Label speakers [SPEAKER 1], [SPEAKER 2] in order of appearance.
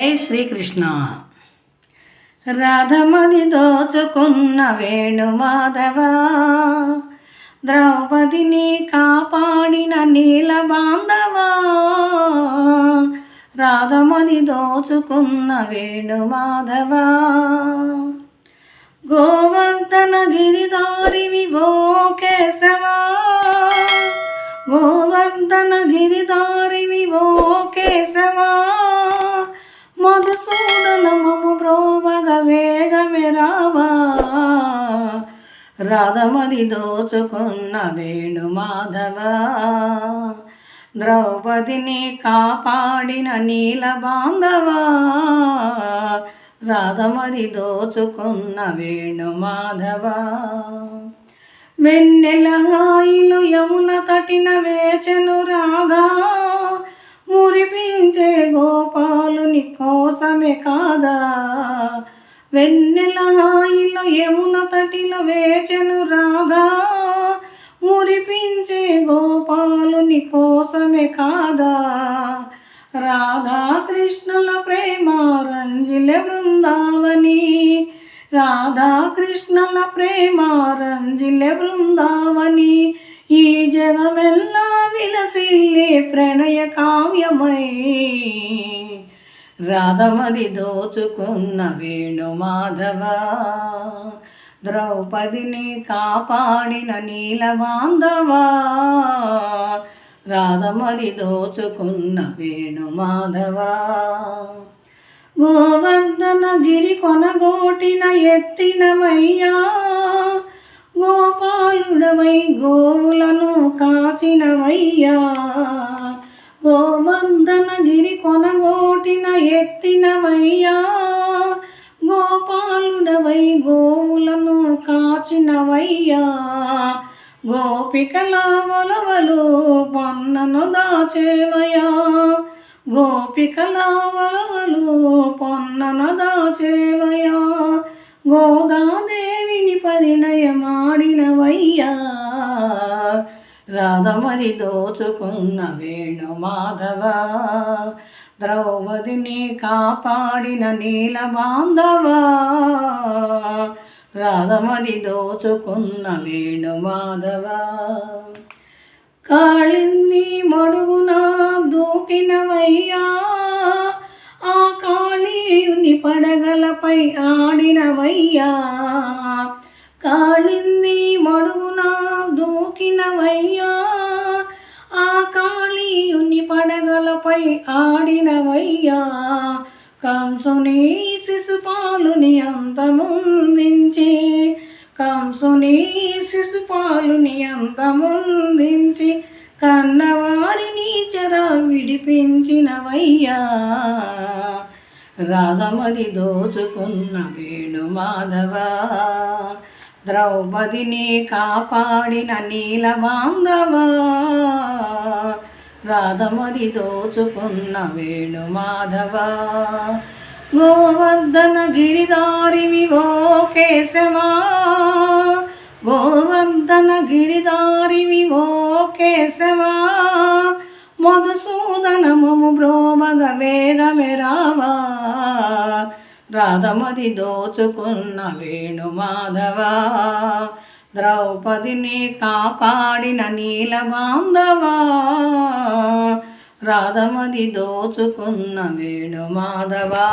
[SPEAKER 1] శ్రీకృష్ణ? రాధమది దోచుకున్న వేణు మాధవ ద్రౌపదిని కాపాడిన నీల బాంధవా రాధమది దోచుకున్న వేణు మాధవ. గోవర్ధన గిరిదారివి ఓ కేశవా గోవర్ధన గిరిదారివి ఓ కేశవా రాధమది దోచుకున్న వేణు మాధవ. ద్రౌపదిని కాపాడిన నీల బాంధవా. రాధమది దోచుకున్న వేణు మాధవ. వెన్నెల హాయిలు యమున తటిన వేచెను రాధా. మురిపించే గోపాలుని కోసమే కాదా. వెన్నెల హాయిలో యమున తటిలో వేచెను రాధా మురిపించే గోపాలుని కోసమే కాదా? రాధా కృష్ణుల ప్రేమ రంజిల బృందావని రాధా కృష్ణుల ప్రేమ రంజిల బృందావని ఈ జగమెల్లా విలసిల్లే ప్రణయ కావ్యమై రాధమది దోచుకున్న వేణు మాధవ ద్రౌపదిని కాపాడిన నీల బాంధవా రాధమది దోచుకున్న వేణు మాధవ. గోవర్ధన గిరి కొనగోటిన ఎత్తినవయ్యా గోవర్ధన గిరి కొనగోటిన ఎత్తినవయ్యా గోపాలుడవై గోవులను కాచినవయ్యా. గోపికల వలవలు పొన్నను దాచేవయ్యా గోపికల వలవలు పొన్నను దాచేవయ్యా. గోదాదేవిని పరిణయమాడి రాధమరి దోచుకున్న వేణు మాధవ ద్రౌపదిని కాపాడిన నీల బాంధవా రాధమరి దోచుకున్న వేణు మాధవ. కాళింది మడుగున దూకినవయ్యా ఆ కాళీయుని పడగలపై ఆడినవయ్యా. కాళింది మడుగున దూకినవయ్యా ఆ కాళీయుని పడగలపై ఆడినవయ్యా. కంసుని శిశుపాలుని అంతముందించి కంసుని శిశుపాలుని అంతముందించి కన్నవారిని చెర విడిపించినవయ్యా. రాధమది దోచుకున్న వేణు మాధవ ద్రౌపదిని కాపాడిన నీల బాంధవ? రాధమది దోచుకున్న వేణు మాధవ? గోవర్ధన గిరిదారివి ఓ కేశవా? గోవర్ధన గిరిదారివి ఓ కేశవా? మధుసూదనము బ్రోమగ వేగమే రావా రాధమది దోచుకున్న వేణు మాధవ ద్రౌపదిని కాపాడిన నీల బాంధవా రాధమది దోచుకున్న వేణు మాధవా.